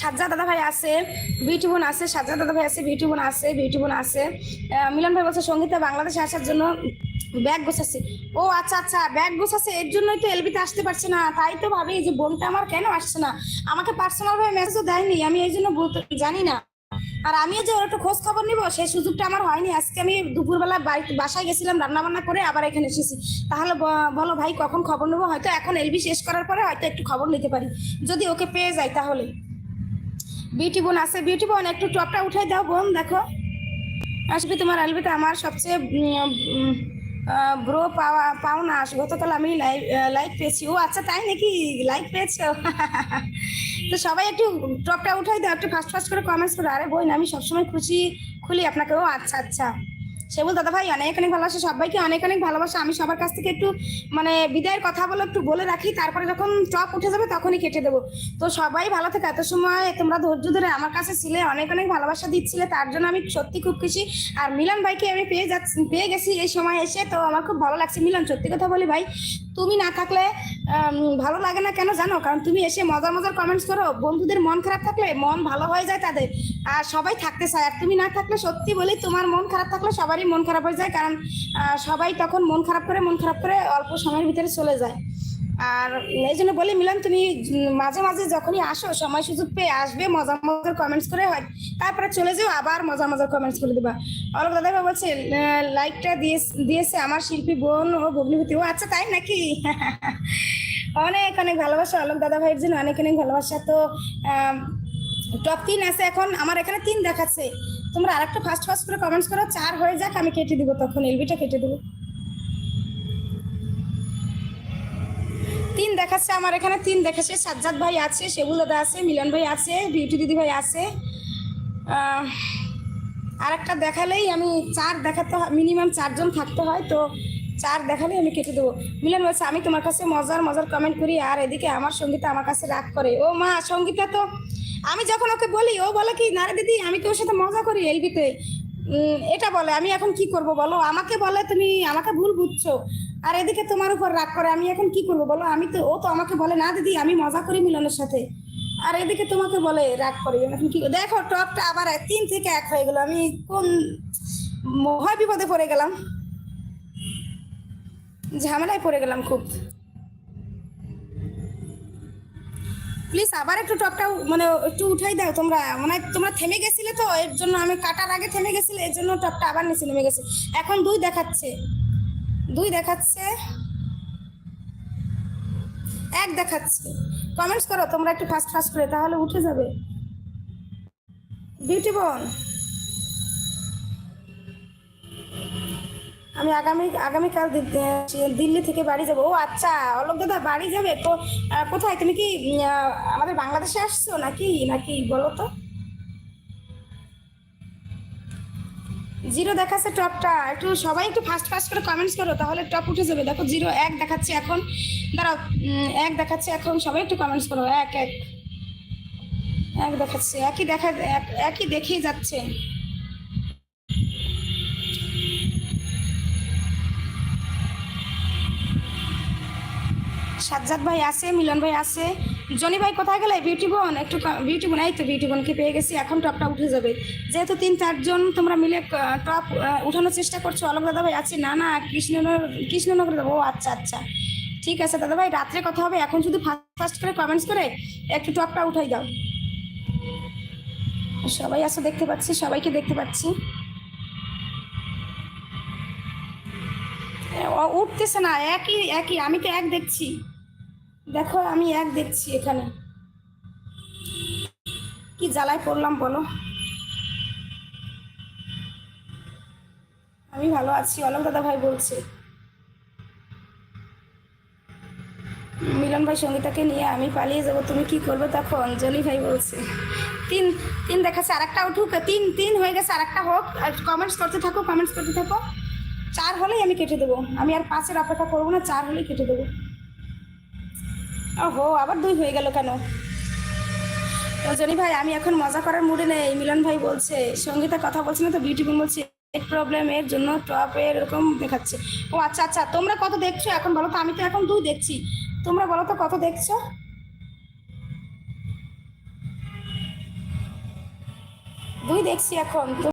সাজ্জা দাদা ভাই আছে, বিউটি বোন আছে সাজ্জা দাদা ভাই আছে, বিউটি বোন আছে, বিউটি বোন আছে। মিলন ভাই বলছে, সঙ্গীতা বাংলাদেশে আসার জন্য ব্যাগ গোছাচ্ছে। ও আচ্ছা আচ্ছা ব্যাগ গোছাচ্ছে, এর জন্যই তো এলবিতে আসতে পারছে না। তাই তো ভাবি যে বোনটা আমার কেন আসছে না? আমাকে পার্সোনাল ভাবে মেসেজও দেয়নি, আমি এই জন্য জানি না। আর আমিও যে ওর একটু খোঁজ খবর নিব, সেই সুযোগটা আমার হয়নি। আজকে আমি দুপুরবেলা বাসায় গেছিলাম রান্না বান্না করে আবার এখানে এসেছি। তাহলে বলো ভাই, কখন খবর নেব? হয়তো এখন এলবি শেষ করার পরে হয়তো একটু খবর নিতে পারি। যদি ওকে পেয়ে যাই তাহলে। বিউটি বোন আছে, বিউটি বোন, একটু টপটা উঠাই দাও বোন, দেখো। আসবে তোমার আলবিটা, আমার সবচেয়ে ব্রো পাওয়া পাও না গতকাল আমি লাইভ লাইক পেয়েছি। ও আচ্ছা তাই নাকি? লাইক পেয়েছ? তো সবাই একটু টপটা উঠাই দাও, একটু ফার্স্ট ফার্স্ট করে কমেন্টস করো। আরে বোন, আমি সবসময় খুশি, খুলি আপনাকে। ও আচ্ছা আচ্ছা। সেবুল দাদা ভাই, অনেক অনেক ভালোবাসা, সবাইকে অনেক অনেক ভালোবাসা। আমি সবার কাছ থেকে একটু মানে বিদায়ের কথা বলে একটু বলে রাখি, তারপরে যখন টপ উঠে যাবে তখনই কেটে দেবো। তো সবাই ভালো থাকে। এত সময় তোমরা ধৈর্য ধরে আমার কাছে ছিলে, অনেক অনেক ভালোবাসা দিচ্ছিলে, তার জন্য আমি সত্যি খুব খুশি। আর মিলন ভাইকে আমি পেয়ে যাচ্ছি, পেয়ে গেছি এই সময় এসে। তো আমার খুব ভালো লাগছে। মিলন, সত্যি কথা বলি ভাই তুমি না থাকলে ভালো লাগে না কেন জানো? কারণ তুমি এসে মজার মজার কমেন্টস করো, বন্ধুদের মন খারাপ থাকলে মন ভালো হয়ে যায় তাদের। আর সবাই থাকতে চায়, আর তুমি না থাকলে সত্যি বলি তোমার মন খারাপ থাকলে সবারই মন খারাপ হয়ে যায়, কারণ সবাই তখন মন খারাপ করে, মন খারাপ করে অল্প সময়ের ভিতরে চলে যায়। আর এই জন্য বলি, মিলন, তুমি মাঝে মাঝে যখনই আসো, সময় সুযোগ পেয়ে আসবে, মজার মজার কমেন্টস করে হয়। তারপরে চলে যাও, আবার মজার মজার কমেন্টস করে দেবা। অলোক দাদা বলছে লাইকটা দিয়ে দিয়েছে আমার শিল্পী বোন ও ভগ্নিপতি। ও আচ্ছা তাই নাকি? অনেক অনেক ভালোবাসা অলোক দাদা ভাইয়ের জন্য, অনেক অনেক ভালোবাসা। তো টপ তিন আছে এখন, আমার এখানে তিন দেখাচ্ছে। তোমরা আরেকটা ফার্স্ট ফার্স্ট করে কমেন্টস করো, চার হয়ে যাক, আমি কেটে দিব তখন এলবিটা কেটে দেবো। তিন দেখাচ্ছে, আমার এখানে তিন দেখাচ্ছে। সাজ্জাদ ভাই আছে সেবুল দাদা আছে, মিলন ভাই আছে, বিউটি দিদি ভাই আছে। আর একটা দেখালেই আমি চার দেখাতে মিনিমাম চারজন থাকতে হয়, তো চার দেখালেই আমি কেটে দেবো। মিলন বলছে, আমি তোমার কাছে মজার মজার কমেন্ট করি, আর এদিকে আমার সঙ্গীতা আমার কাছে রাগ করে। ও মা, সঙ্গীতা তো, আমি যখন ওকে বলি, ও বলে কি, না রে দিদি, আমি তোর সাথে মজা করি এলবিতে এটা বলে, আমি এখন কি করব বলো? আমাকে বলে তুমি আমাকে ভুল বুঝছ। আর এদিকে তোমার উপর রাগ করে, আমি এখন কি করব বলো? আমি তো, ও তো আমাকে বলে, না দিদি, আমি মজা করি মিলনের সাথে। আর এদিকে তোমাকে বলে, রাগ করে, এখন কি দেখো, টপটা আবার তিন থেকে এক হয়ে গেল। আমি কোন মহা বিপদে পড়ে গেলাম। ঝামেলায় পড়ে গেলাম খুব। প্লিজ আবার একটু টপটা মানে একটু উঠাই দাও তোমরা। মানে তোমরা থেমে গেছিলে তো, এর জন্য আমি কাটার আগে থেমে গেছিলে, এর জন্য টপটা আবার নিচে নেমে গেছে। এখন দুই দেখাচ্ছে। দুই দেখাচ্ছে। এক দেখাচ্ছে। কমেন্টস করো, তোমরা একটু ফাস্ট ফাস্ট করে, তাহলে উঠে যাবে। বিউটি বোন। আমি আগামী, আগামীকাল দিল্লি থেকে বাড়ি যাব। ও আচ্ছা অলোক দাদা, বাড়ি যাবে? তো কোথায়? তুমি কি আমাদের বাংলাদেশে আসছো নাকি? নাকি বলো তো? জিরো দেখাচ্ছে টপটা। একটু সবাই একটু ফাস্ট ফাস্ট করে কমেন্টস করো, তাহলে টপ উঠে যাবে। দেখো, জিরো, এক দেখাচ্ছে এখন। দাঁড়াও এক দেখাচ্ছে এখন। সবাই একটু কমেন্টস করো। এক এক। এক দেখাচ্ছে। একই দেখা, এক- একই দেখেই যাচ্ছে। সাজ্জাদ ভাই আছে, মিলন ভাই আছে। জনি ভাই কোথায় গেলে? বিউটি বোন? একটু বিউটি বোন, এই তো বিউটি বোনকে পেয়ে গেছি, এখন টপটা উঠে যাবে। যেহেতু তিন চারজন তোমরা মিলে টপ উঠানোর চেষ্টা করছ, অলোক দাদা ভাই আছে, না না, কৃষ্ণনগর কৃষ্ণনগর যাব। ও আচ্ছা আচ্ছা। ঠিক আছে, দাদা ভাই, রাত্রে কথা হবে। এখন শুধু ফার্স্ট ফার্স্ট করে কমেন্টস করে একটু টপটা উঠাই দাও। সবাই আসো দেখতে পাচ্ছি, সবাইকে দেখতে পাচ্ছি। উঠতেছে না, একই একই, আমি তো এক দেখছি। দেখো, আমি এক দেখছি এখানে। কি জ্বালায় পড়লাম বলো? আমি ভালো আছি অলোক দাদা ভাই বলছে। মিলন ভাই সঙ্গীতাকে নিয়ে আমি পালিয়ে যাব, তুমি কি করবে তখন? জনি ভাই বলছে। তিন তিন দেখাচ্ছে আর একটা উঠুক। তিন তিন হয়ে গেছে আর একটা হোক। আর কমেন্টস করতে থাকো কমেন্টস করতে থাকো। চার হলেই আমি কেটে দেবো। আমি আর পাঁচের অপেক্ষা করব না, চার হলেই কেটে দেবো। ওহো, আবার দুই হয়ে গেল কেন? রজনী ভাই, আমি এখন মজা করার মুডে নেই, মিলন ভাই বলছে। সঙ্গীতা কথা বলছে না তো বিউটি বোন বলছে প্রবলেম এর জন্য টপ এরকম দেখাচ্ছে। ও আচ্ছা আচ্ছা তোমরা কত দেখছ এখন বলো তো? আমি তো এখন দুই দেখছি। তোমরা বলো তো কত দেখছ? দুই দেখছি এখন।